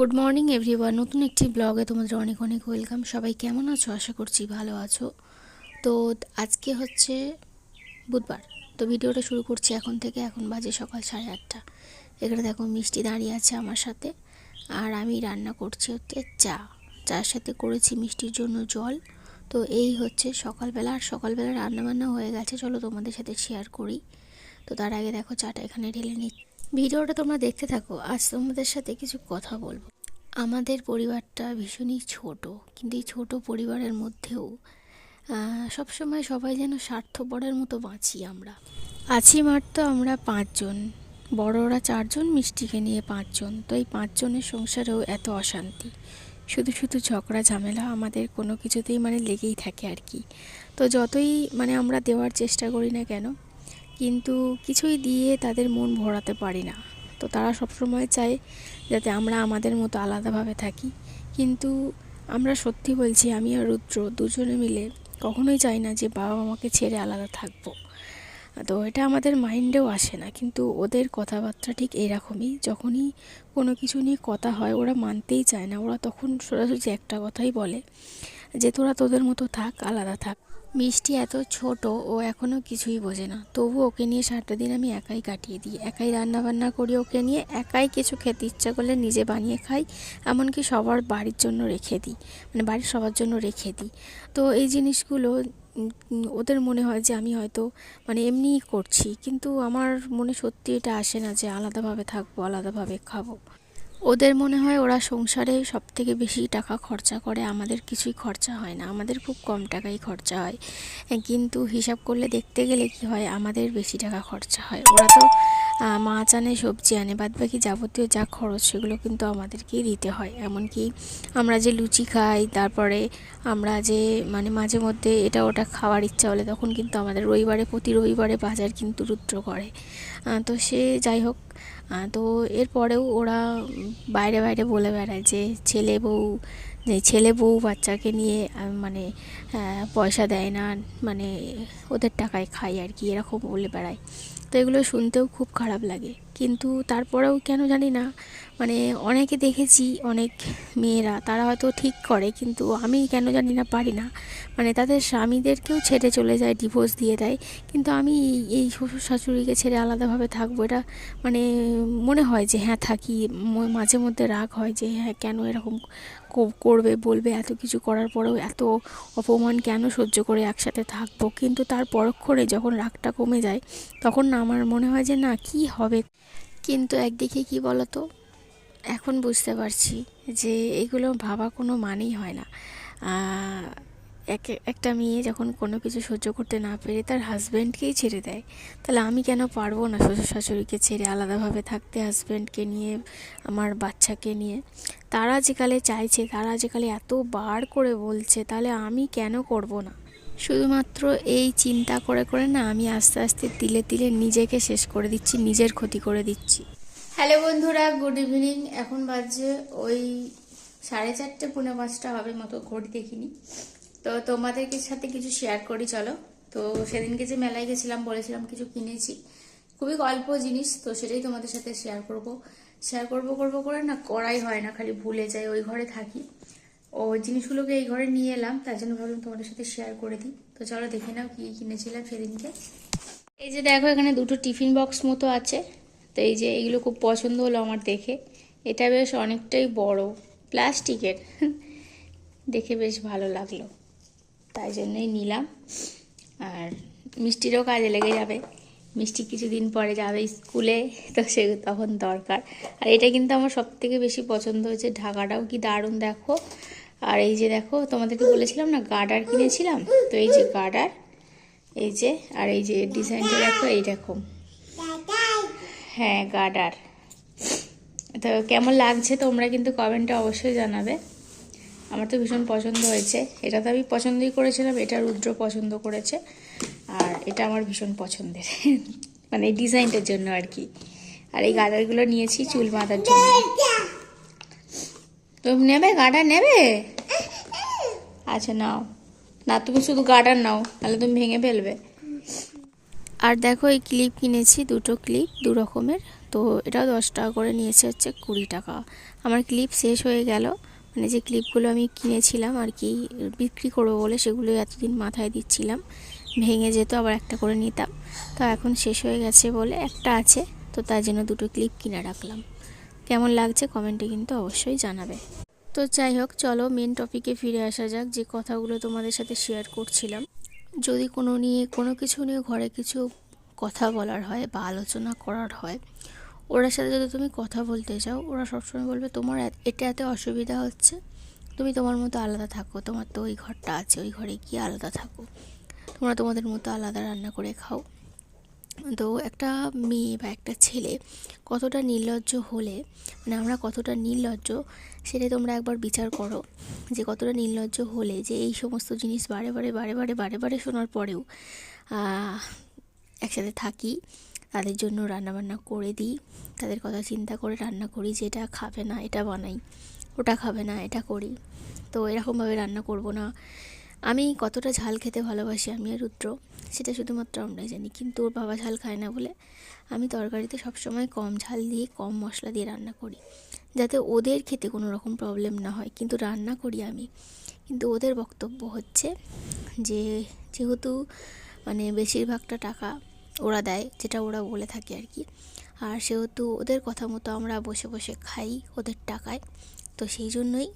Good morning, everyone. নতুন একটি ব্লগে তোমাদের অনেক অনেক ওয়েলকাম। সবাই কেমন আছো? আশা করছি ভালো আছো। তো আজকে হচ্ছে বুধবার। তো ভিডিওটা শুরু করছি এখন থেকে। এখন বাজে সকাল সাড়ে আটটা। এখানে দেখো মিষ্টি দাঁড়িয়ে আছে আমার সাথে। আর আমি রান্না করছি হচ্ছে চা। চার সাথে করেছি মিষ্টির জন্য জল। তো এই হচ্ছে সকালবেলা। আর সকালবেলা রান্নাবান্না হয়ে গেছে। চলো তোমাদের সাথে শেয়ার করি। তো তার আগে দেখো চাটা এখানে ঢেলে নিচ্ছি। ভিডিওটা তোমরা দেখতে থাকো, আজ তোমাদের সাথে কিছু কথা বলব। আমাদের পরিবারটা ভীষণই ছোট, কিন্তু এই ছোট পরিবারের মধ্যেও সবসময় সবাই যেন স্বার্থপরের মতো বাঁচি আমরা। আছি মাত্র আমরা পাঁচজন, বড়রা চারজন, মিষ্টিকে নিয়ে পাঁচজন। তো এই পাঁচজনের সংসারেও এত অশান্তি। শুধু শুধু ঝগড়া, ঝামেলা আমাদের কোনো কিছুতেই মানে লেগেই থাকে আর কি। তো যতই মানে আমরা দেওয়ার চেষ্টা করি না কেন কিন্তু কিছুই দিয়ে তাদের মন ভরাতে পারি না। তো তারা সবসময় চায় যাতে আমরা আমাদের মতো আলাদাভাবে থাকি। কিন্তু আমরা সত্যি বলছি, আমি আর রুদ্র দুজনে মিলে কখনোই চাই না যে বাবা আমাকে ছেড়ে আলাদা থাকব। তো এটা আমাদের মাইন্ডেও আসে না, কিন্তু ওদের কথাবার্তা ঠিক এরকমই। যখনই কোনো কিছু নিয়ে কথা হয়, ওরা মানতেই চায় না। ওরা তখন সোজাসুজি একটা কথাই বলে। যে তোরা তোদের মতো থাক, আলাদা থাক। মিষ্টি এত ছোট, ও এখনও কিছুই বোঝে না। তবু ওকে নিয়ে সারাটা দিন আমি একাই কাটিয়ে দিই। একাই রান্না বান্না করি ওকে নিয়ে, একাই কিছু খেতে ইচ্ছা করলে নিজে বানিয়ে খাই, এমনকি সবার বাড়ির জন্য রেখে দিই। মানে বাড়ির সবার জন্য রেখে দিই। তো এই জিনিসগুলো ওদের মনে হয় যে আমি হয়তো মানে এমনিই করছি। কিন্তু আমার মনে সত্যি এটা আসে না যে আলাদাভাবে থাকব, আলাদাভাবে খাব। ওদের মনে হয় ওরা সংসারে সব থেকে বেশি টাকা খরচা করে, আমাদের কিছুই খরচা হয় না। আমাদের খুব কম টাকাই খরচা হয়। কিন্তু হিসাব করলে দেখতে গেলে কি হয়, আমাদের বেশি টাকা খরচা হয়। ওরা তো মাছ আনে, সবজি আনে বাদ বাকি যাবতীয় যা খরচ সেগুলো কিন্তু আমাদেরকেই দিতে হয়। এমনকি আমরা যে লুচি খাই, তারপরে আমরা যে মানে মাঝে মধ্যে এটা ওটা খাওয়ার ইচ্ছা হলে তখন কিন্তু আমাদের রবিবারে প্রতি রবিবারে বাজার কিন্তু রুদ্র করে। তো সে যাই হোক তো এরপরেও ওরা বাইরে বাইরে বলে বেড়ায় যে ছেলে বউ, যে ছেলে বউ বাচ্চাকে নিয়ে মানে পয়সা দেয় না মানে ওদের টাকায় খায় আর কি, এরকম বলে বেড়ায়। তো এগুলো শুনতেও খুব খারাপ লাগে। কিন্তু তারপরেও কেন জানি না। মানে অনেকে দেখেছি, অনেক মেয়েরা, তারা হয়তো ঠিক করে, কিন্তু আমি কেন জানি না পারি না। মানে তাদের স্বামীদেরকেও ছেড়ে চলে যায় ডিভোর্স দিয়ে দেয়। কিন্তু আমি এই- শ্বশুর শাশুড়িকে ছেড়ে আলাদাভাবে থাকব, এটা মানে মনে হয় যে হ্যাঁ থাকি। মাঝে মধ্যে রাগ হয় যে হ্যাঁ কেন এরকম করবে, বলবে, এত কিছু করার পরেও এত অপমান কেন সহ্য করে একসাথে থাকব? কিন্তু তার পরক্ষণে যখন রাগটা কমে যায়, তখন না আমার মনে হয় যে, না, কি হবে? কিন্তু একদিকে কি বলতো? এখন বুঝতে পারছি যে এগুলো ভাবা কোনো মানেই হয় না। এক, একটা মেয়ে যখন কোনো কিছু সহ্য করতে না পেরে তার হাজব্যান্ডকেই ছেড়ে দেয়। তাহলে আমি কেন পারব না শ্বশুর শাশুড়িকে ছেড়ে আলাদাভাবে থাকতে হাজব্যান্ডকে নিয়ে, আমার বাচ্চাকে নিয়ে? তারা যেকালে চাইছে, তারা যেকালে এত বার করে বলছে, তাহলে আমি কেন করব না? শুধুমাত্র এই চিন্তা করে করে না আমি আস্তে আস্তে তিলে তিলে নিজেকে শেষ করে দিচ্ছি, নিজের ক্ষতি করে দিচ্ছি। হ্যালো বন্ধুরা, গুড ইভিনিং। এখন বাজে ওই সাড়ে চারটে, পৌনে পাঁচটা হবে মতো, ঘড়ি দেখিনি। তো তোমাদেরকে সাথে কিছু শেয়ার করি, চলো। তো সেদিনকে যে মেলায় গেছিলাম, বলেছিলাম কিছু কিনেছি। খুবই অল্প জিনিস, তো সেটাই তোমাদের সাথে শেয়ার করব। শেয়ার করব করব করে না করাই হয় না, খালি ভুলে যাই, ওই ঘরে থাকি। ও জিনিসগুলোকে এই ঘরে নিয়ে এলাম, তার জন্য ভাবলাম তোমাদের সাথে শেয়ার করে দিই। তো চলো দেখে নাও কি কিনেছিলাম সেদিনকে। এই যে দেখো, এখানে দুটো টিফিন বক্স মতো আছে। তো এই যে এগুলো খুব পছন্দ হলো আমার দেখে। এটা বেশ অনেকটাই বড়, প্লাস্টিকের। দেখে বেশ ভালো লাগল। তাই জন্যই নিলাম। আর মিষ্টিরও কাজে লেগে যাবে। মিষ্টি কিছুদিন পরে যাবে স্কুলে, তো সে তখন দরকার। আর এটা কিন্তু আমার সব থেকে বেশি পছন্দ হয়েছে। ঢাকাটাও কি দারুণ দেখো। আর এই যে দেখো, তোমাদেরকে বলেছিলাম না গার্ডার কিনেছিলাম? তো এই যে গার্ডার এই যে, আর এই যে ডিজাইনটা দেখো, এই এইরকম হ্যাঁ গার্ডার তো কেমন লাগছে তোমরা কিন্তু কমেন্টে অবশ্যই জানাবে। আমার তো ভীষণ পছন্দ হয়েছে। এটা তো আমি পছন্দই করেছিলাম, এটা রুদ্র পছন্দ করেছে, আর এটা আমার ভীষণ পছন্দের। মানে এই ডিজাইনটার জন্য আর কি। আর এই গার্ডারগুলো নিয়েছি চুল বাঁধার জন্য। তুমি নেবে গার্ডার নেবে? আচ্ছা নাও। না, তুমি শুধু গার্ডার নাও তাহলে তুমি ভেঙে ফেলবে। আর দেখো, এই ক্লিপ কিনেছি, দুটো ক্লিপ, দু রকমের। তো এটাও দশ টাকা করে নিয়েছে, হচ্ছে কুড়ি টাকা। আমার ক্লিপ শেষ হয়ে গেল। মানে যে ক্লিপগুলো আমি কিনেছিলাম আর কি, বিক্রি করব বলে সেগুলো এতদিন মাথায় দিচ্ছিলাম। ভেঙে যেত, আবার একটা করে নিতাম। তো এখন শেষ হয়ে গেছে বলে একটা আছে। তো তার জন্য দুটো ক্লিপ কিনে রাখলাম। কেমন লাগছে কমেন্টে কিন্তু অবশ্যই জানাবে। তো যাই হোক, চলো মেন টপিকে ফিরে আসা যাক, যে কথাগুলো তোমাদের সাথে শেয়ার করছিলাম। যদি কোনো নিয়ে, কোনো কিছু নিয়ে ঘরে কিছু কথা বলার হয় বা আলোচনা করার হয় ওরার সাথে যদি তুমি কথা বলতে চাও, ওরা সবসময় বলবে, তোমার এটা এত অসুবিধা হচ্ছে। তুমি তোমার মতো আলাদা থাকো। তোমার তো ওই ঘরটা আছে, ওই ঘরে গিয়ে আলাদা থাকো। তোমরা তোমাদের মতো আলাদা রান্না করে খাও। তো একটা মেয়ে বা একটা ছেলে কতটা নির্লজ্জ হলে মানে আমরা কতটা নির্লজ্জ সেটা তোমরা একবার বিচার করো। যে কতটা নির্লজ্জ হলে যে এই সমস্ত জিনিস বারে বারে বারে বারে বারে বারে শোনার পরেও একসাথে থাকি, তাদের জন্য রান্নাবান্না করে দিই, তাদের কথা চিন্তা করে রান্না করি যে এটা খাবে না, এটা বানাই, ওটা খাবে না, এটা করি। তো এরকমভাবে রান্না করব না। আমি কতটা ঝাল খেতে ভালোবাসি আমি আর রুদ্র, সেটা শুধুমাত্র আমরাই জানি। কিন্তু ওর বাবা ঝাল খায় না বলে আমি তরকারিতে সবসময় কম ঝাল দিয়ে, কম মশলা দিয়ে রান্না করি। যাতে ওদের খেতে কোনো রকম প্রবলেম না হয়। কিন্তু রান্না করি আমি। কিন্তু ওদের বক্তব্য হচ্ছে যে, যেহেতু মানে বেশিরভাগটা টাকা ওরা দেয়, যেটা ওরা বলে থাকে আর কি, আর সেহেতু ওদের কথা মতো আমরা বসে বসে খাই ওদের টাকায়। তো সেই জন্যই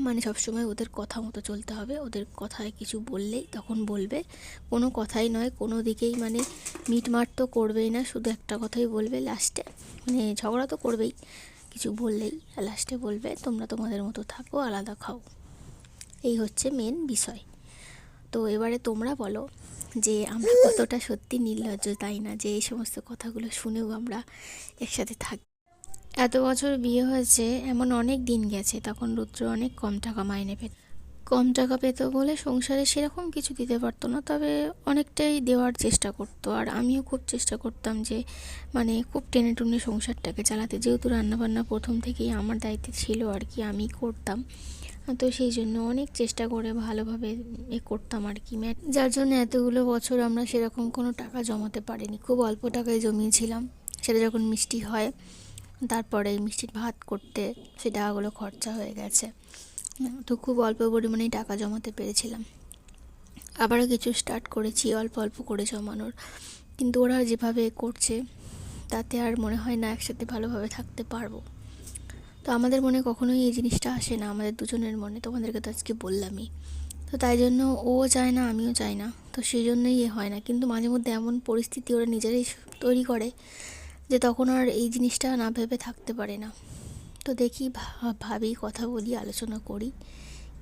মানে সবসময় ওদের কথা মতো চলতে হবে। ওদের কথায় কিছু বললেই তখন বলবে। কোনো কথাই নয়, কোনো দিকেই মানে মিটমাট তো করবেই না, শুধু একটা কথাই বলবে লাস্টে মানে ঝগড়া তো করবেই, কিছু বললেই লাস্টে বলবে, তোমরা তোমাদের মতো থাকো, আলাদা খাও। এই হচ্ছে মেন বিষয়। তো এবারে তোমরা বলো যে, আমরা কতটা সত্যি নির্লজ্জ, তাই না? যে এই সমস্ত কথাগুলো শুনেও আমরা একসাথে থাকি এত বছর বিয়ে হয়েছে, এমন অনেক দিন গেছে, তখন রুদ্র অনেক কম টাকা মাইনে পেত। কম টাকা পেত বলে সংসারে সেরকম কিছু দিতে পারতো না, তবে অনেকটাই দেওয়ার চেষ্টা করতো। আর আমিও খুব চেষ্টা করতাম যে মানে খুব টেনে টুনে সংসারটাকে চালাতে। যেহেতু রান্নাবান্না প্রথম থেকেই আমার দায়িত্বে ছিল আর কি, আমি করতাম। তো সেই জন্য অনেক চেষ্টা করে ভালোভাবে এ করতাম আর কি। ম্যাট যার জন্য এতগুলো বছর আমরা সেরকম কোনো টাকা জমাতে পারিনি। খুব অল্প টাকায় জমিয়েছিলাম। সেটা যখন মিষ্টি হয় তারপরে মিষ্টির ভাত করতে সে টাকাগুলো খরচা হয়ে গেছে। তো খুব অল্প পরিমাণেই টাকা জমাতে পেরেছিলাম। আবারও কিছু স্টার্ট করেছি, অল্প অল্প করে জমানোর। কিন্তু ওরা যেভাবে করছে, তাতে আর মনে হয় না একসাথে ভালোভাবে থাকতে পারব। তো আমাদের মনে কখনোই এই জিনিসটা আসে না, আমাদের দুজনের মনে। তোমাদেরকে তো আজকে বললামই। তো তাই জন্য ও চায় না, আমিও চাই না। তো সেই জন্যই এ হয় না। কিন্তু মাঝে মধ্যে এমন পরিস্থিতি ওরা নিজেরাই তৈরি করে যে তখন আর এই জিনিসটা না ভেবে থাকতে পারে না। তো দেখি ভাবি কথা বলি, আলোচনা করি,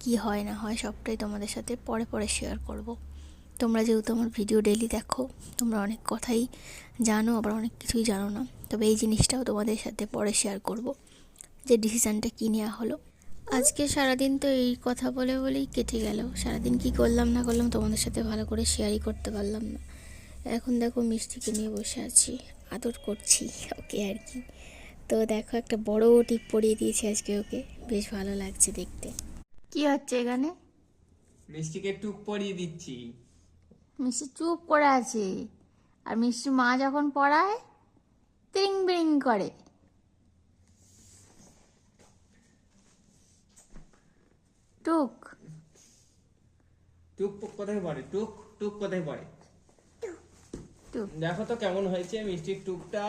কি হয় না হয় সবটাই তোমাদের সাথে পরে পরে শেয়ার করব। তোমরা যেহেতু আমার ভিডিও ডেলি দেখো, তোমরা অনেক কথাই জানো, আবার অনেক কিছুই জানো না। তবে এই জিনিসটাও তোমাদের সাথে পরে শেয়ার করব, যে ডিসিশানটা কী নেওয়া হলো। আজকে সারাদিন তো এই কথা বলে, বলেই কেটে গেল। সারাদিন কি করলাম, না করলাম তোমাদের সাথে ভালো করে শেয়ারই করতে পারলাম না। এখন দেখো মিষ্টিকে নিয়ে বসে আছি। আদর করছি ওকে আর কি। তো দেখো একটা বড় টিপ পরিয়ে দিয়েছি আজকে ওকে। বেশ ভালো লাগছে দেখতে। কি হচ্ছে এখানে? মিষ্টিকে টুক পরিয়ে দিচ্ছি। মিষ্টি চুপ করে আছে। আর মিষ্টি মা যখন পড়ায় তিরিং বিরিং করে। টুক। টুক কোথায় পড়ে? টুক টুক কোথায় পড়ে? টুক দেখো তো কেমন হয়েছে মিষ্টির টুকটা।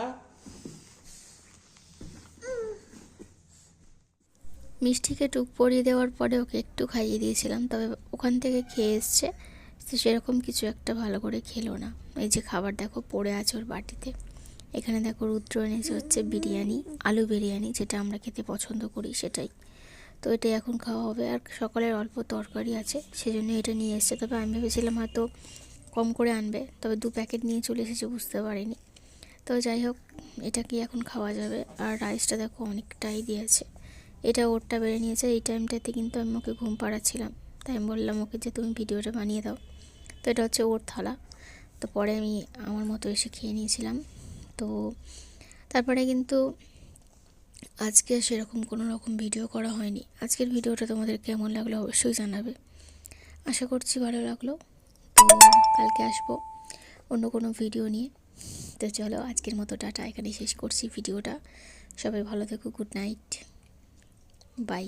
মিষ্টিকে টুক পরিয়ে দেওয়ার পরে ওকে একটু খাইয়ে দিয়েছিলাম তবে ওখান থেকে খেয়ে এসছে। তো সেরকম কিছু একটা ভালো করে খেলো না। এই যে খাবার দেখো পড়ে আছে ওর বাটিতে। এখানে দেখো রুদ্র এনেছে হচ্ছে বিরিয়ানি আলু বিরিয়ানি যেটা আমরা খেতে পছন্দ করি সেটাই। তো এটাই এখন খাওয়া হবে। আর সকালের অল্প তরকারি আছে সেজন্য এটা নিয়ে এসছে। তবে আমি ভেবেছিলাম হয়তো কম করে আনবে, তবে দু প্যাকেট নিয়ে চলে এসেছে বুঝতে পারিনি। তো যাই হোক, এটা কি এখন খাওয়া যাবে? আর রাইসটা দেখো অনেকটাই দিয়েছে। এটা ওরটা বেড়ে নিয়েছে, এই টাইমটাতে কিন্তু আমি ওকে ঘুম পাড়াচ্ছিলাম। তাই আমি বললাম ওকে যে তুমি ভিডিওটা বানিয়ে দাও। তো এটা হচ্ছে ওর থালা। তো পরে আমি আমার মতো এসে খেয়ে নিয়েছিলাম। তো তারপরে কিন্তু আজকে সেরকম কোনো রকম ভিডিও করা হয়নি। আজকের ভিডিওটা তোমাদের কেমন লাগল অবশ্যই জানাবে। আশা করছি ভালো লাগল। কালকে আসব অন্য কোনো ভিডিও নিয়ে। তো চলো, আজকের মতো টাটা। এখানে শেষ করছি ভিডিওটা সবাই ভালো থেকো গুড নাইট বাই